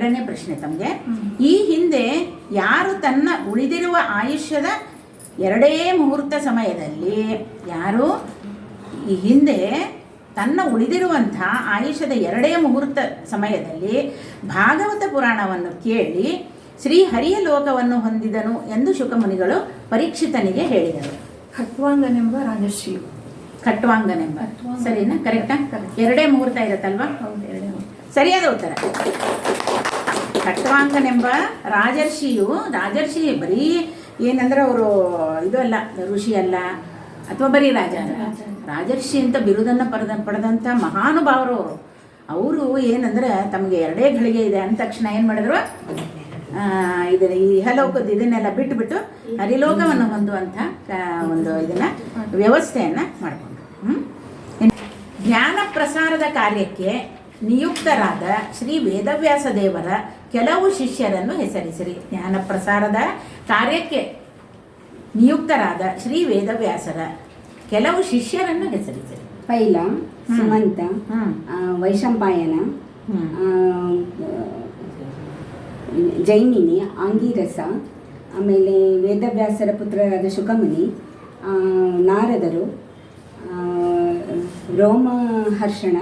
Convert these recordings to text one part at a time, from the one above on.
ಎರಡನೇ ಪ್ರಶ್ನೆ ತಮಗೆ. ಈ ಹಿಂದೆ ಯಾರು ತನ್ನ ಉಳಿದಿರುವ ಆಯುಷ್ಯದ ಎರಡೇ ಮುಹೂರ್ತ ಸಮಯದಲ್ಲಿ ಯಾರು? ಈ ಹಿಂದೆ ತನ್ನ ಉಳಿದಿರುವಂಥ ಆಯುಷ್ಯದ ಎರಡೇ ಮುಹೂರ್ತ ಸಮಯದಲ್ಲಿ ಭಾಗವತ ಪುರಾಣವನ್ನು ಕೇಳಿ ಶ್ರೀ ಹರಿಯ ಲೋಕವನ್ನು ಹೊಂದಿದನು ಎಂದು ಶುಕಮುನಿಗಳು ಪರೀಕ್ಷಿತನಿಗೆ ಹೇಳಿದರು. ಕಟ್ವಾಂಗನೆಂಬ ರಾಜಶ್ರೀ. ಖಟ್ವಾಂಗನೆಂಬ ಸರಿನಾ? ಕರೆಕ್ಟಾ ಎರಡೇ ಮುಹೂರ್ತ ಇರುತ್ತಲ್ವಾ? ಹೌದು ಎರಡೇ ಒಂದು. ಸರಿಯಾದ ಉತ್ತರ. ಖಟ್ವಾಂಗನೆಂಬ ರಾಜರ್ಷಿಯು, ರಾಜರ್ಷಿ ಬರೀ ಏನಂದ್ರೆ ಅವರು ಇದು ಅಲ್ಲ, ಋಷಿ ಅಲ್ಲ, ಅಥವಾ ಬರೀ ರಾಜ ರಾಜರ್ಷಿ ಅಂತ ಬಿರುದನ್ನು ಪಡೆದ, ಪಡೆದಂಥ ಮಹಾನುಭಾವರು ಅವರು. ಅವರು ಏನಂದ್ರೆ ತಮಗೆ ಎರಡೇ ಗಳಿಗೆ ಇದೆ ಅಂದ ತಕ್ಷಣ ಏನು ಮಾಡಿದ್ರು? ಇದನ್ನ ಈ ಇಹಲೋಕದ ಇದನ್ನೆಲ್ಲ ಬಿಟ್ಟುಬಿಟ್ಟು ಹರಿಲೋಕವನ್ನು ಹೊಂದುವಂಥ ಒಂದು ಇದನ್ನ, ವ್ಯವಸ್ಥೆಯನ್ನು ಮಾಡಿಕೊಂಡ್ರು? ಜ್ಞಾನ ಪ್ರಸಾರದ ಕಾರ್ಯಕ್ಕೆ ನಿಯುಕ್ತರಾದ ಶ್ರೀ ವೇದವ್ಯಾಸ ದೇವರ ಕೆಲವು ಶಿಷ್ಯರನ್ನು ಹೆಸರಿಸಿರಿ. ಜ್ಞಾನ ಪ್ರಸಾರದ ಕಾರ್ಯಕ್ಕೆ ನಿಯುಕ್ತರಾದ ಶ್ರೀ ವೇದವ್ಯಾಸರ ಕೆಲವು ಶಿಷ್ಯರನ್ನು ಹೆಸರಿಸಿರಿ. ಪೈಲ ಸುಮಂತ ವೈಶಂಪಾಯನ ಜೈಮಿನಿ ಆಂಗೀರಸ ಆಮೇಲೆ ವೇದವ್ಯಾಸರ ಪುತ್ರರಾದ ಶುಕಮುನಿ ನಾರದರು ರೋಮಹರ್ಷಣ ಹರ್ಷಣ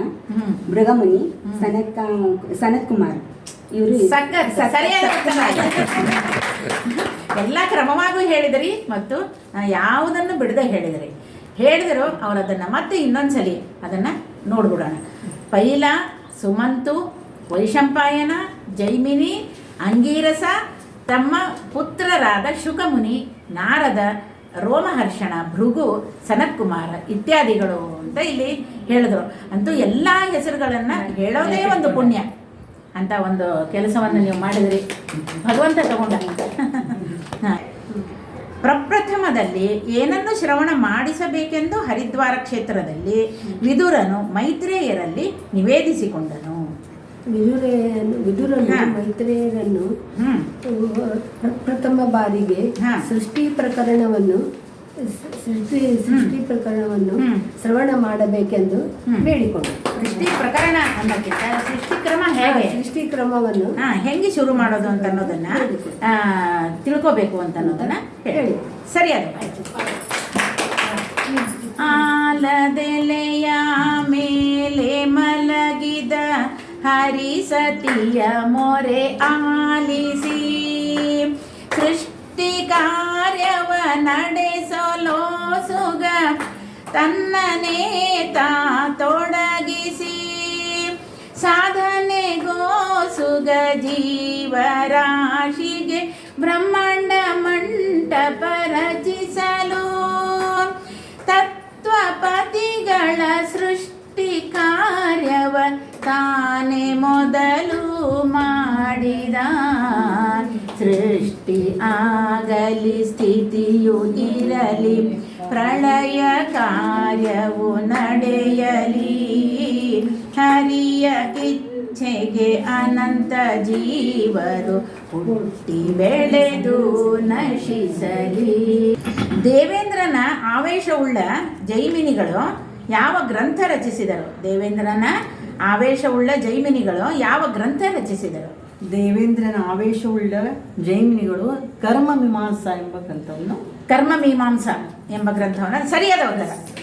ಮೃಗಮುನಿ ಸನತ್ ಸನತ್ ಕುಮಾರ್ ಇವರು. ಎಲ್ಲ ಕ್ರಮವಾಗೂ ಹೇಳಿದ್ರಿ ಮತ್ತು ಯಾವುದನ್ನು ಬಿಡದೆ ಹೇಳಿದ್ರಿ. ಹೇಳಿದರು ಅವ್ರು ಅದನ್ನು ಮತ್ತೆ ಇನ್ನೊಂದ್ಸಲಿ ಅದನ್ನು ನೋಡ್ಬಿಡೋಣ. ಪೈಲ ಸುಮಂತು ವೈಶಂಪಾಯನ ಜೈಮಿನಿ ಅಂಗೀರಸ ತಮ್ಮ ಪುತ್ರರಾದ ಶುಕಮುನಿ ನಾರದ ರೋಮಹರ್ಷಣ, ಭೃಗು, ಸನತ್ಕುಮಾರ ಇತ್ಯಾದಿಗಳು ಅಂತ ಇಲ್ಲಿ ಹೇಳಿದ್ರು. ಅಂತೂ ಎಲ್ಲ ಹೆಸರುಗಳನ್ನು ಹೇಳೋದೇ ಒಂದು ಪುಣ್ಯ. ಅಂತ ಒಂದು ಕೆಲಸವನ್ನು ನೀವು ಮಾಡಿದ್ರಿ. ಭಗವಂತ ತಗೊಂಡ. ಪ್ರಪ್ರಥಮದಲ್ಲಿ ಏನನ್ನು ಶ್ರವಣ ಮಾಡಿಸಬೇಕೆಂದು ಹರಿದ್ವಾರ ಕ್ಷೇತ್ರದಲ್ಲಿ ವಿದುರನು ಮೈತ್ರೇಯರಲ್ಲಿ ನಿವೇದಿಸಿಕೊಂಡನು. ವಿದುರೆಯನ್ನು ವಿದುರನು. ಮೈತ್ರೇಯರನ್ನು ಪ್ರಥಮ ಬಾರಿಗೆ. ಸೃಷ್ಟಿ ಪ್ರಕರಣವನ್ನು ಸೃಷ್ಟಿ ಸೃಷ್ಟಿ ಪ್ರಕರಣವನ್ನು ಶ್ರವಣ ಮಾಡಬೇಕೆಂದು ಹೇಳಿಕೊಂಡು. ಸೃಷ್ಟಿ ಪ್ರಕರಣ ಅನ್ನೋಕ್ಕಿಂತ ಸೃಷ್ಟಿ ಕ್ರಮ ಹೇಗೆ? ಸೃಷ್ಟಿ ಕ್ರಮವನ್ನು ಹೆಂಗೆ ಶುರು ಮಾಡೋದು ಅಂತ ಅನ್ನೋದನ್ನ ತಿಳ್ಕೋಬೇಕು ಅಂತ ಅನ್ನೋದನ್ನ ಹೇಳಿ. ಸರಿಯಾದ ಆಯ್ತು. ಆಲದೆಲೆಯ ಹರಿಸತಿಯ ಮೊರೆ ಆಲಿಸಿ. ಸೃಷ್ಟಿ ಕಾರ್ಯವ ನಡೆಸಲೋ ಸುಗ, ತನ್ನನೇ ತಾ ತೊಡಗಿಸಿ. ಸಾಧನೆಗೋ ಸುಗ, ಜೀವರಾಶಿಗೆ ಬ್ರಹ್ಮಾಂಡ ಮಂಟಪ ರಚಿಸಲು. ತತ್ವಪತಿಗಳ ಸೃಷ್ಟಿ ಕಾರ್ಯವ ತಾನೇ ಮೊದಲು ಮಾಡಿದ ಸೃಷ್ಟಿ ಆಗಲಿ, ಸ್ಥಿತಿಯು ಇರಲಿ, ಪ್ರಳಯ ಕಾರ್ಯವು ನಡೆಯಲಿ. ಹರಿಯ ಇಚ್ಛೆಗೆ ಅನಂತ ಜೀವರು ಹುಟ್ಟಿ ಬೆಳೆದು ನಶಿಸಲಿ. ದೇವೇಂದ್ರನ ಆವೇಶವುಳ್ಳ ಜೈಮಿನಿಗಳು ಯಾವ ಗ್ರಂಥ ರಚಿಸಿದರು? ದೇವೇಂದ್ರನ ಆವೇಶವುಳ್ಳ ಜೈಮಿನಿಗಳು ಯಾವ ಗ್ರಂಥ ರಚಿಸಿದರು? ದೇವೇಂದ್ರನ ಆವೇಶವುಳ್ಳ ಜೈಮಿನಿಗಳು ಕರ್ಮ ಮೀಮಾಂಸ ಎಂಬ ಗ್ರಂಥವನ್ನು ಕರ್ಮ ಮೀಮಾಂಸ ಎಂಬ ಗ್ರಂಥವನ್ನು ಸರಿಯಾದ ಉತ್ತರ.